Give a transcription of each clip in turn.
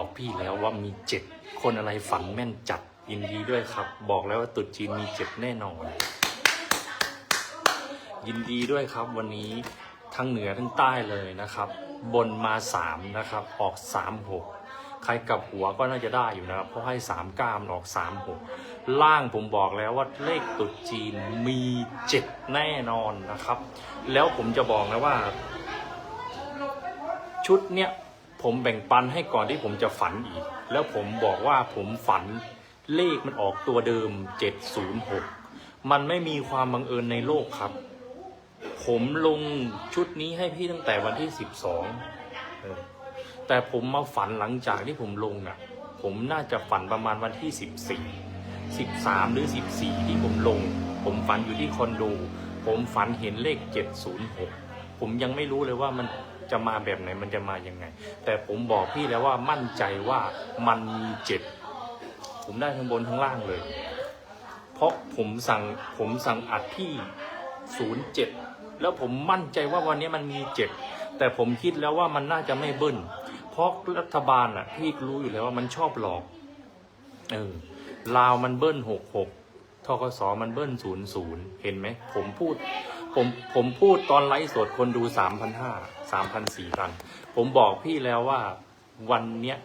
บอกพี่แล้วว่ามีเจ็ดคนอะไรฝันแม่นจัดยินดีด้วยครับ บอกแล้วว่าตรุษจีนมีเจ็ดแน่นอน ยินดีด้วยครับวันนี้ทั้งเหนือทั้งใต้เลยนะครับ บนมาสามนะครับ ออกสามหกใครกับหัวก็น่าจะได้อยู่นะครับ เพราะให้สามก้ามออกสามหกล่างผมบอกแล้วว่าเลขตรุษจีนมีเจ็ดแน่นอนนะครับ แล้วผมจะบอกนะว่า ชุดเนี้ย ผมแบ่งปันให้ก่อนที่ผมจะฝันอีก แล้วผมบอกว่าผมฝันเลขมันออกตัวเดิม 706 มันไม่มีความบังเอิญในโลกครับ ผมลงชุดนี้ให้พี่ตั้งแต่วันที่ 12เออแต่ผมมาฝันหลังจากที่ผมลงอะ ผมน่าจะฝันประมาณวันที่ 14 13 หรือ 14 ที่ผมลง ผมฝันอยู่ที่คอนโด ผมฝันเห็นเลข 706 ผมยังไม่รู้เลยว่ามันจะมาแบบไหนมันจะมายังไง แต่ผมบอกพี่แล้วว่ามั่นใจว่ามันมีเจ็ดผมได้ทั้งบนทั้งล่างเลย เพราะผมสั่งผมสั่งอัดที่07แล้วผมมั่นใจว่าวันนี้มันมีเจ็ดแต่ผมคิดแล้วว่ามันน่าจะไม่เบิ้ลเพราะรัฐบาลอะพี่รู้อยู่แล้วว่ามันชอบหลอกเออลาวมันเบิ้ลหกหกทกสมันเบิ้ลศูนย์ศูนย์เห็นไหมผมพูด ผมผมพูดตอนไลฟ์สดคนดูสามพันห้าสามพันสี่พันผมบอกพี่แล้วว่าวันเนี้ย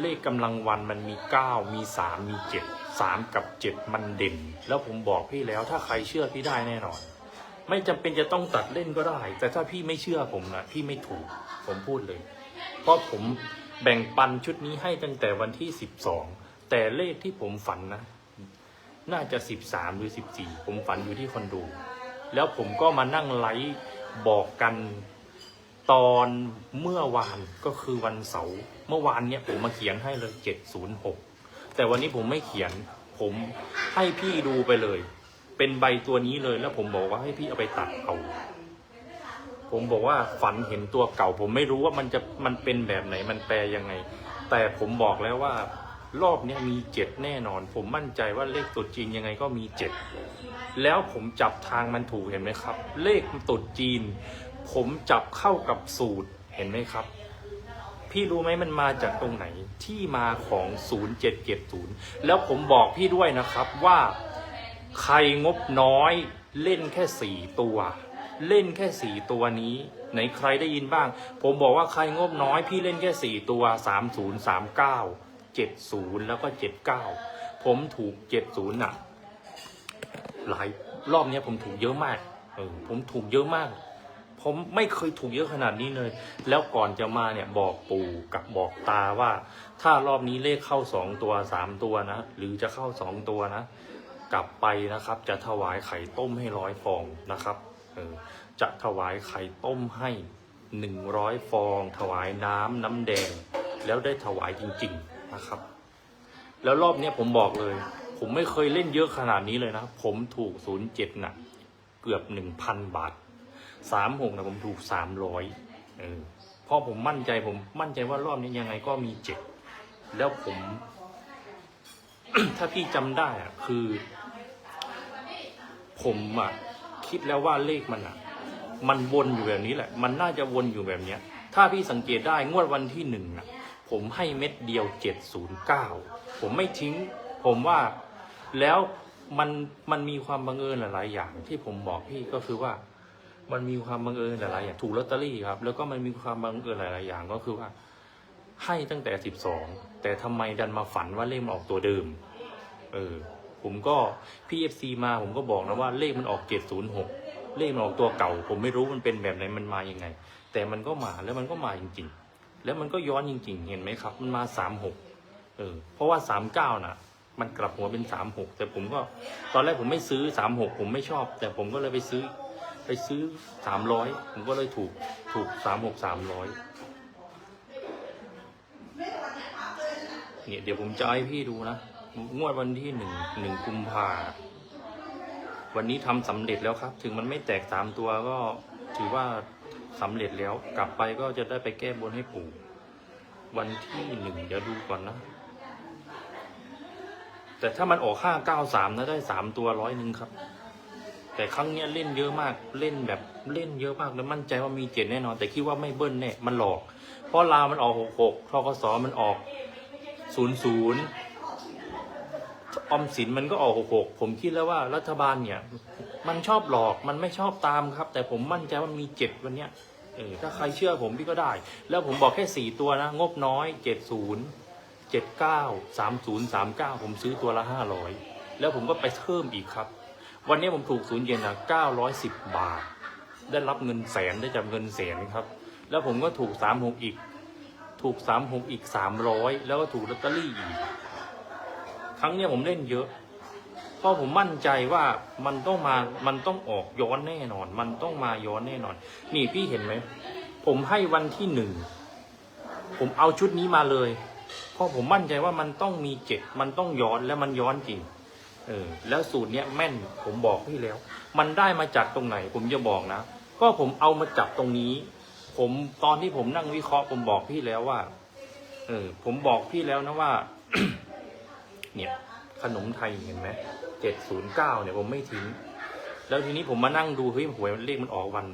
เลขกำลังวันมันมีเก้ามีสามมีเจ็ดสามกับเจ็ดมันเด่น แล้วผมบอกพี่แล้วถ้าใครเชื่อพี่ได้แน่นอน ไม่จำเป็นจะต้องตัดเล่นก็ได้ แต่ถ้าพี่ไม่เชื่อผมนะพี่ไม่ถูก ผมพูดเลย เพราะผมแบ่งปันชุดนี้ให้ตั้งแต่วันที่สิบสองแต่เลขที่ผมฝันนะ น่าจะสิบสามหรือสิบสี่ผมฝันอยู่ที่คอนโด แล้วผมก็มานั่งไลฟ์บอกกันตอนเมื่อวานก็คือวันเสาร์เมื่อวานเนี้ยผมมาเขียนให้เลยเจ็ดศูนย์หกแต่วันนี้ผมไม่เขียน ผมให้พี่ดูไปเลย เป็นใบตัวนี้เลยแล้วผมบอกว่าให้พี่เอาไปตัดเอาผมบอกว่าฝันเห็นตัวเก่า ผมไม่รู้ว่ามันจะมันเป็นแบบไหนมันแปลยังไง แต่ผมบอกแล้วว่า รอบนี้มีเจ็ดแน่นอน ผมมั่นใจว่าเลขตรุษจีนยังไงก็มีเจ็ดแล้วผมจับทางมันถูกเห็นไหมครับ เลขตรุษจีน ผมจับเข้ากับสูตรเห็นไหมครับ พี่รู้ไหมมันมาจากตรงไหนที่มาของ 0770 แล้วผมบอกพี่ด้วยนะครับว่าใครงบน้อยเล่นแค่สี่ตัว เล่นแค่สี่ตัวนี้ไหนใครได้ยินบ้าง ผมบอกว่าใครงบน้อยพี่เล่นแค่สี่ตัว 30 39 70 แล้วก็ 79 ผมถูก 70น่ะหลายรอบเนี้ยผมถูกเยอะมากเออผมถูกเยอะมาก ผมไม่เคยถูกเยอะขนาดนี้เลย แล้วก่อนจะมาเนี่ยบอกปู่กับบอกตาว่า ถ้ารอบนี้เลขเข้าสองตัวสามตัวนะ หรือจะเข้าสองตัวนะ กลับไปนะครับ จะถวายไข่ต้มให้ร้อยฟองนะครับเออจะถวายไข่ต้มให้หนึ่งร้อยฟอง ถวายน้ำน้ำแดง แล้วได้ถวายจริง ๆ นะครับ แล้วรอบเนี้ยผมบอกเลย ผมไม่เคยเล่นเยอะขนาดนี้เลยนะ ผมถูกศูนย์เจ็ดน่ะ เกือบหนึ่งพันบาทสามหกนะผมถูกสามร้อยเออเพราะผมมั่นใจผมมั่นใจว่ารอบนี้ยังไงก็มีเจ็ดแล้วผม ถ้าพี่จำได้อะคือ ผมอะคิดแล้วว่าเลขมันอะมันวนอยู่แบบนี้แหละ มันน่าจะวนอยู่แบบเนี้ย ถ้าพี่สังเกตได้งวดวันที่หนึ่งอะ ผมให้เม็ดเดียวเจ็ดศูนย์เก้าผมไม่ทิ้ง ผมว่าแล้วมันมันมีความบังเอิญหลาย ๆ อย่าง ที่ผมบอกพี่ก็คือว่า มันมีความบังเอิญหลายๆอย่างถูกลอตเตอรี่ครับ แล้วก็มันมีความบังเอิญหลาย ๆ อย่างก็คือว่า ให้ตั้งแต่สิบสองแต่ทำไมดันมาฝันว่าเลขมันออกตัวเดิม เออ ผมก็พีเอฟซีมาผมก็บอกนะว่าเลขมันออกเจ็ดศูนย์หกเลขมันออกตัวเก่า ผมไม่รู้มันเป็นแบบไหนมันมายังไง แต่มันก็มาแล้วมันก็มาจริง ๆ แล้วมันก็ย้อนจริงๆ เห็นไหมครับ มันมาสามหกเออ เพราะว่าสามเก้าน่ะ มันกลับหัวเป็นสามหกแต่ผมก็ตอนแรกผมไม่ซื้อสามหกผมไม่ชอบ แต่ผมก็เลยไปซื้อ ไปซื้อสามร้อยผมก็เลยถูกถูกสามหกสามร้อยเนี่ยเดี๋ยวผมจะให้พี่ดูนะงวดวันที่หนึ่งหนึ่งกุมภาวันนี้ทำสำเร็จแล้วครับ ถึงมันไม่แตกสามตัวก็ถือว่า สำเร็จแล้วกลับไปก็จะได้ไปแก้บนให้ปู่ วันที่หนึ่งเดี๋ยวดูก่อนนะ แต่ถ้ามันออกห้าเก้าสามนะได้สามตัวร้อยหนึ่งครับ แต่ครั้งเนี้ยเล่นเยอะมากเล่นแบบเล่นเยอะมากแล้วมั่นใจว่ามีเจ็ดแน่นอน แต่คิดว่าไม่เบิ้ลแน่มันหลอก เพราะลาวมันออกหกหกทกสมันออกศูนย์ศูนย์ออมสินมันก็ออกหกหกผมคิดแล้วว่ารัฐบาลเนี่ย มันชอบหลอกมันไม่ชอบตามครับ แต่ผมมั่นใจว่ามีเจ็ดวันเนี้ยเออถ้าใครเชื่อผมพี่ก็ได้ แล้วผมบอกแค่สี่ตัวนะ งบน้อยเจ็ดศูนย์เจ็ดเก้าสามศูนย์สามเก้าผมซื้อตัวละห้าร้อยแล้วผมก็ไปเพิ่มอีกครับ วันนี้ผมถูกศูนย์เย็นอะเก้าร้อยสิบบาท ได้รับเงินแสนได้จับเงินแสนครับ แล้วผมก็ถูกสามหกอีก ถูกสามหกอีกสามร้อยแล้วก็ถูกลอตเตอรี่อีก ครั้งเนี้ยผมเล่นเยอะ เพราะผมมั่นใจว่ามันต้องมา มันต้องออกย้อนแน่นอน มันต้องมาย้อนแน่นอน นี่พี่เห็นไหม ผมให้วันที่หนึ่ง ผมเอาชุดนี้มาเลย เพราะผมมั่นใจว่ามันต้องมีเจ็ด มันต้องย้อนและมันย้อนจริง เออ แล้วสูตรเนี้ยแม่น ผมบอกพี่แล้ว มันได้มาจากตรงไหน ผมจะบอกนะ ก็ผมเอามาจับตรงนี้ ผมตอนที่ผมนั่งวิเคราะห์ผมบอกพี่แล้วว่า เออ ผมบอกพี่แล้วนะว่า เนี่ย ขนมไทยเห็นไหมเจ็ดศูนย์เก้าเนี่ยผมไม่ทิ้ง แล้วทีนี้ผมมานั่งดูเฮ้ยหวยเลขมันออกวัน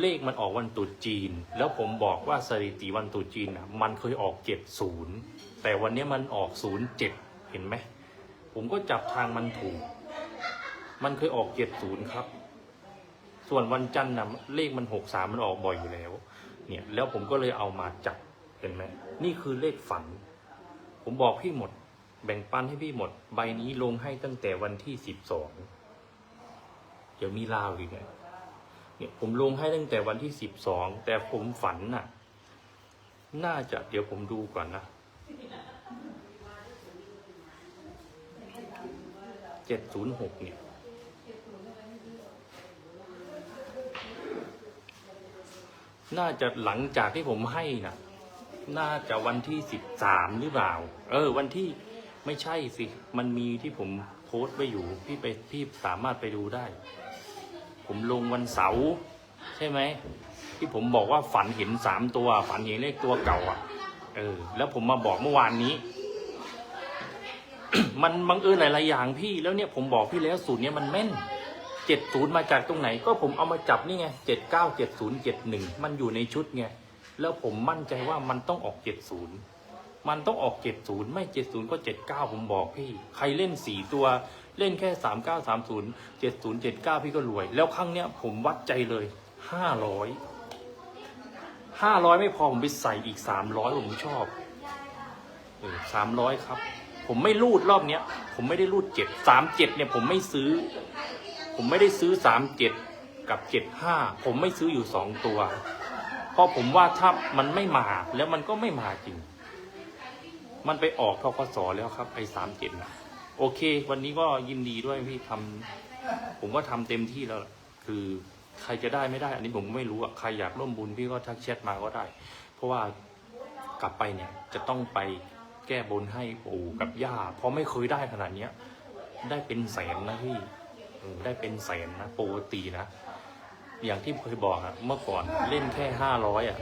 เลขมันออกวันตรุษจีน แล้วผมบอกว่าสถิติวันตรุษจีนอะมันเคยออกเจ็ดศูนย์แต่วันนี้มันออกศูนย์เจ็ดเห็นไหมผมก็จับทางมันถูก มันเคยออกเจ็ดศูนย์ครับ ส่วนวันจันทร์นะเลขมันหกสามมันออกบ่อยอยู่แล้ว เนี่ย แล้วผมก็เลยเอามาจับเห็นไหมนี่คือเลขฝัน ผมบอกพี่หมด แบ่งปันให้พี่หมด ใบนี้ลงให้ตั้งแต่วันที่สิบสองเดี๋ยวมีลาวอีกเนี่ยเนี่ยผมลงให้ตั้งแต่วันที่สิบสองแต่ผมฝันน่ะ น่าจะเดี๋ยวผมดูก่อนนะเจ็ดศูนย์หกเนี่ยน่าจะหลังจากที่ผมให้นะน่าจะวันที่สิบสามหรือเปล่า เออ วันที่ ไม่ใช่สิ มันมีที่ผมโพสต์ไว้อยู่ พี่ไปพี่สามารถไปดูได้ ผมลงวันเสาร์ใช่ไหม ที่ผมบอกว่าฝันเห็นสามตัว ฝันเห็นเลขตัวเก่าอะ เออ แล้วผมมาบอกเมื่อวานนี้ มันบังเอิญหลายๆอย่างพี่ แล้วเนี่ยผมบอกพี่แล้วสูตรเนี้ยมันแม่นเจ็ดศูนย์มาจากตรงไหน ก็ผมเอามาจับนี่ไงเจ็ดเก้าเจ็ดศูนย์เจ็ดหนึ่งมันอยู่ในชุดไง แล้วผมมั่นใจว่ามันต้องออกเจ็ดศูนย์ มันต้องออกเจ็ดศูนย์ไม่เจ็ดศูนย์ก็เจ็ดเก้าผมบอกพี่ ใครเล่นสี่ตัวเล่นแค่สามเก้าสามศูนย์เจ็ดศูนย์เจ็ดเก้าพี่ก็รวย แล้วครั้งเนี้ยผมวัดใจเลยห้าร้อยห้าร้อยไม่พอผมไปใส่อีกสามร้อยผมชอบเออสามร้อยครับ ผมไม่รูดรอบเนี้ย ผมไม่ได้รูดเจ็ดสามเจ็ดเนี่ยผมไม่ซื้อ ผมไม่ได้ซื้อสามเจ็ดกับเจ็ดห้าผมไม่ซื้ออยู่สองตัว เพราะผมว่าถ้ามันไม่มาแล้วมันก็ไม่มาจริง มันไปออกทกสแล้วครับไอ้สามเจ็ดนะโอเค วันนี้ก็ยินดีด้วยพี่ทำผมก็ทำเต็มที่แล้วล่ะคือใครจะได้ไม่ได้ อันนี้ผมไม่รู้อะใครอยากร่วมบุญพี่ก็ทักแชทมาก็ได้ เพราะว่ากลับไปเนี่ยจะต้องไปแก้บนให้ปู่กับย่าเพราะไม่เคยได้ขนาดเนี้ย ได้เป็นแสนนะพี่ได้เป็นแสนนะปกตินะอย่างที่เคยบอกอะเมื่อก่อนเล่นแค่ห้าร้อยอะ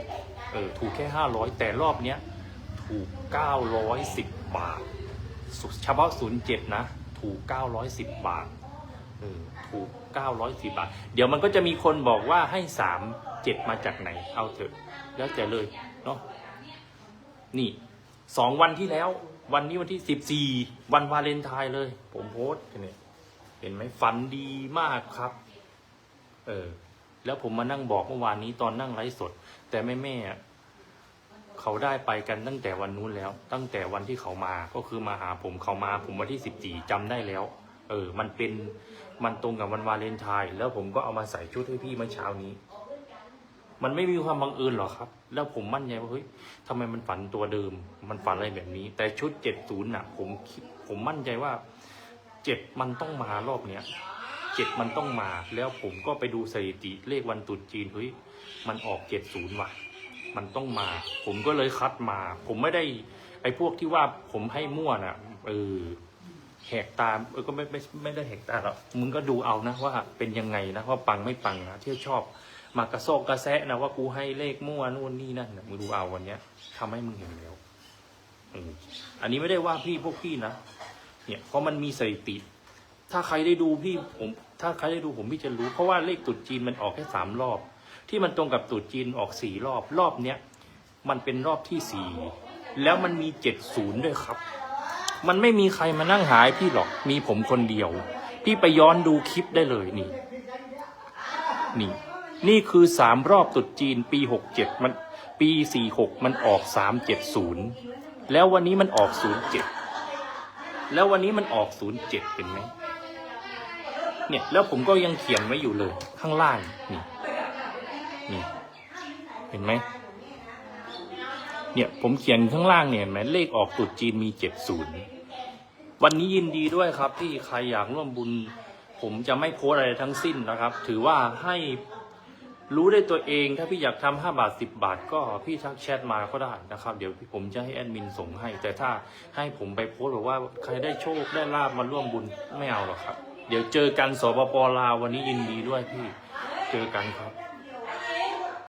เออถูกแค่ห้าร้อยแต่รอบเนี้ย ถูกเก้าร้อยสิบาทเฉพาะศูนย์เจ็ดนะ ถูกเก้าร้อยสิบาทเออถูกเก้าร้อยสิบาท เดี๋ยวมันก็จะมีคนบอกว่าให้สามาจากไหน เอาเถอะ แล้วแต่เลย เนาะนี่สองวันที่แล้ว วันนี้วันที่สิบสี่วันวาเลนไทน์เลย ผมโพสต์เนี่ยเห็นไหมฝันดีมากครับ เออ แล้วผมมานั่งบอกเมื่อวานนี้ตอนนั่งไลฟ์สด แต่แม่แม่ เขาได้ไปกันตั้งแต่วันนู้นแล้ว ตั้งแต่วันที่เขามาก็คือมาหาผมเขามาผมวันที่สิบสี่จำได้แล้ว เออ มันเป็นมันตรงกับวันวาเลนไทน์แล้วผมก็เอามาใส่ชุดให้พี่เมื่อเช้านี้ มันไม่มีความบังเอิญหรอครับ แล้วผมมั่นใจว่าเฮ้ยทำไมมันฝันตัวเดิม มันฝันอะไรแบบนี้ แต่ชุดเจ็ดศูนย์น่ะ ผมผมมั่นใจว่าเจ็ดมันต้องมารอบเนี้ยเจ็ดมันต้องมา แล้วผมก็ไปดูสถิติเลขวันตรุษจีนเฮ้ยมันออกเจ็ดศูนย์ว่ะ มันต้องมา ผมก็เลยคัดมา ผมไม่ได้ ไอ้พวกที่ว่าผมให้มั่วน่ะเออแหกตาเออก็ไม่ไม่ไม่ได้แหกตาหรอกมึงก็ดูเอานะว่าเป็นยังไงนะว่าปังไม่ปังนะที่ชอบ มากระโซกกระแซะนะว่ากูให้เลขมั่วนู่นนี่นั่นนะมึงดูเอาวันเนี้ยทำให้มึงเห็นแล้วอออันนี้ไม่ได้ว่าพี่พวกพี่นะเนี่ยเพราะมันมีสถิติ ถ้าใครได้ดูพี่ผม ถ้าใครได้ดูผมพี่จะรู้ เพราะว่าเลขตรุษจีนมันออกแค่สามรอบ ที่มันตรงกับตรุจีนออกสี่รอบรอบเนี้ยมันเป็นรอบที่สี่แล้วมันมีเจ็ดศูนย์ด้วยครับ มันไม่มีใครมานั่งหายพี่หรอกมีผมคนเดียว พี่ไปย้อนดูคลิปได้เลยนี่ นี่ นี่คือสามรอบตรุษจีนปีหกเจ็ดมันปีสี่หกมันออกสามเจ็ดศูนย์แล้ววันนี้มันออกศูนย์เจ็ดแล้ววันนี้มันออกศูนย์เจ็ดเห็นไหมเนี่ย แล้วผมก็ยังเขียนไว้อยู่เลย ข้างล่างนี่ นี่ เห็นไหม เนี่ย ผมเขียนข้างล่างเนี่ยเห็นไหมเลขออกตรุษจีนมีเจ็ดศูนย์วันนี้ยินดีด้วยครับ ที่ใครอยากร่วมบุญ ผมจะไม่โพสอะไรทั้งสิ้นนะครับ ถือว่าให้รู้ได้ตัวเองถ้าพี่อยากทำห้าบาทสิบบาท ก็พี่ทักแชทมาก็ได้นะครับ เดี๋ยวผมจะให้แอดมินส่งให้ แต่ถ้าให้ผมไปโพสบอกว่าใครได้โชคได้ลาบมาร่วมบุญไม่เอาหรอกครับ เดี๋ยวเจอกันสปปลาววันนี้ยินดีด้วยพี่ เจอกันครับ